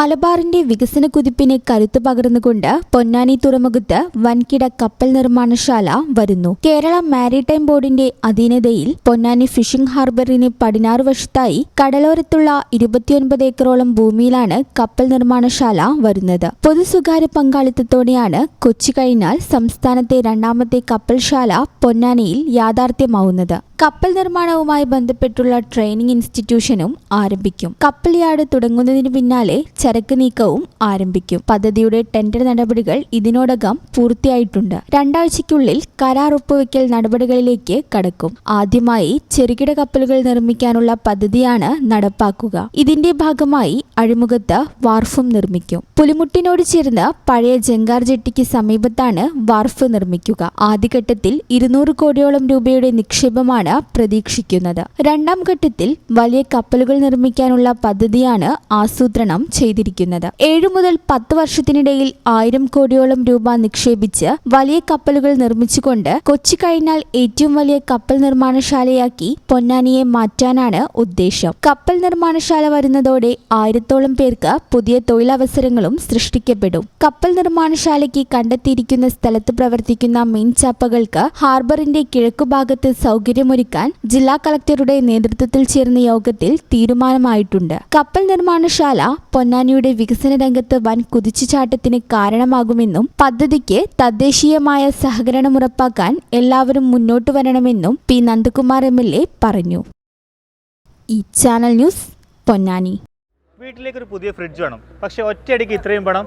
മലബാറിന്റെ വികസന കുതിപ്പിന് കരുത്ത് പകർന്നുകൊണ്ട് പൊന്നാനി തുറമുഖത്ത് വൻകിട കപ്പൽ നിർമ്മാണശാല വരുന്നു. കേരള മാരിടൈം ബോർഡിന്റെ അധീനതയിൽ പൊന്നാനി ഫിഷിംഗ് ഹാർബറിന് പടിഞ്ഞാറ് വശത്തായി കടലോരത്തുള്ള ഇരുപത്തിയൊൻപത് ഏക്കറോളം ഭൂമിയിലാണ് കപ്പൽ നിർമ്മാണശാല വരുന്നത്. പൊതു സ്വകാര്യ പങ്കാളിത്തത്തോടെയാണ് കൊച്ചി കഴിഞ്ഞാൽ സംസ്ഥാനത്തെ രണ്ടാമത്തെ കപ്പൽശാല പൊന്നാനിയിൽ യാഥാർത്ഥ്യമാവുന്നത്. കപ്പൽ നിർമ്മാണവുമായി ബന്ധപ്പെട്ടുള്ള ട്രെയിനിങ് ഇൻസ്റ്റിറ്റ്യൂഷനും ആരംഭിക്കും. കപ്പൽ യാർഡ് തുടങ്ങുന്നതിന് പിന്നാലെ ചരക്ക് നീക്കവും ആരംഭിക്കും. പദ്ധതിയുടെ ടെൻഡർ നടപടികൾ ഇതിനോടകം പൂർത്തിയായിട്ടുണ്ട്. രണ്ടാഴ്ചയ്ക്കുള്ളിൽ കരാർ ഒപ്പുവെക്കൽ നടപടികളിലേക്ക് കടക്കും. ആദ്യമായി ചെറുകിട കപ്പലുകൾ നിർമ്മിക്കാനുള്ള പദ്ധതിയാണ് നടപ്പാക്കുക. ഇതിന്റെ ഭാഗമായി അഴിമുഖത്ത് വാർഫും നിർമ്മിക്കും. പുലിമുട്ടിനോട് ചേർന്ന് പഴയ ജങ്കാർ ജെട്ടിക്ക് സമീപത്താണ് വാർഫ് നിർമ്മിക്കുക. ആദ്യഘട്ടത്തിൽ ഇരുന്നൂറ് കോടിയോളം രൂപയുടെ നിക്ഷേപമാണ് പ്രതീക്ഷിക്കുന്നത്. രണ്ടാം ഘട്ടത്തിൽ വലിയ കപ്പലുകൾ നിർമ്മിക്കാനുള്ള പദ്ധതിയാണ് ആസൂത്രണം ചെയ്തിരിക്കുന്നത്. ഏഴു മുതൽ പത്ത് വർഷത്തിനിടയിൽ ആയിരം കോടിയോളം രൂപ നിക്ഷേപിച്ച് വലിയ കപ്പലുകൾ നിർമ്മിച്ചുകൊണ്ട് കൊച്ചി കഴിഞ്ഞാൽ ഏറ്റവും വലിയ കപ്പൽ നിർമ്മാണശാലയാക്കി പൊന്നാനിയെ മാറ്റാനാണ് ഉദ്ദേശം. കപ്പൽ നിർമ്മാണശാല വരുന്നതോടെ ആയിരത്തോളം പേർക്ക് പുതിയ തൊഴിലവസരങ്ങളും സൃഷ്ടിക്കപ്പെടും. കപ്പൽ നിർമ്മാണശാലയ്ക്ക് കണ്ടെത്തിയിരിക്കുന്ന സ്ഥലത്ത് പ്രവർത്തിക്കുന്ന മീൻചാപ്പകൾക്ക് ഹാർബറിന്റെ കിഴക്കുഭാഗത്ത് സൗകര്യമൊരുക്കാൻ ജില്ലാ കളക്ടറുടെ നേതൃത്വത്തിൽ ചേർന്ന യോഗത്തിൽ തീരുമാനമായിട്ടുണ്ട്. കപ്പൽ നിർമ്മാണശാല പൊന്നാനിയുടെ വികസന രംഗത്ത് വൻ കുതിച്ചുചാട്ടത്തിന് കാരണമാകുമെന്നും പദ്ധതിക്ക് തദ്ദേശീയമായ സഹകരണം ഉറപ്പാക്കാൻ എല്ലാവരും മുന്നോട്ട് വരണമെന്നും P. Nandakumar M L A പറഞ്ഞു. Channel news Ponnani. വീട്ടിലേക്ക് ഒരു പുതിയ ഫ്രിഡ്ജ് വേണം. പക്ഷേ ഒറ്റയടിക്ക് ഇത്രയും പണം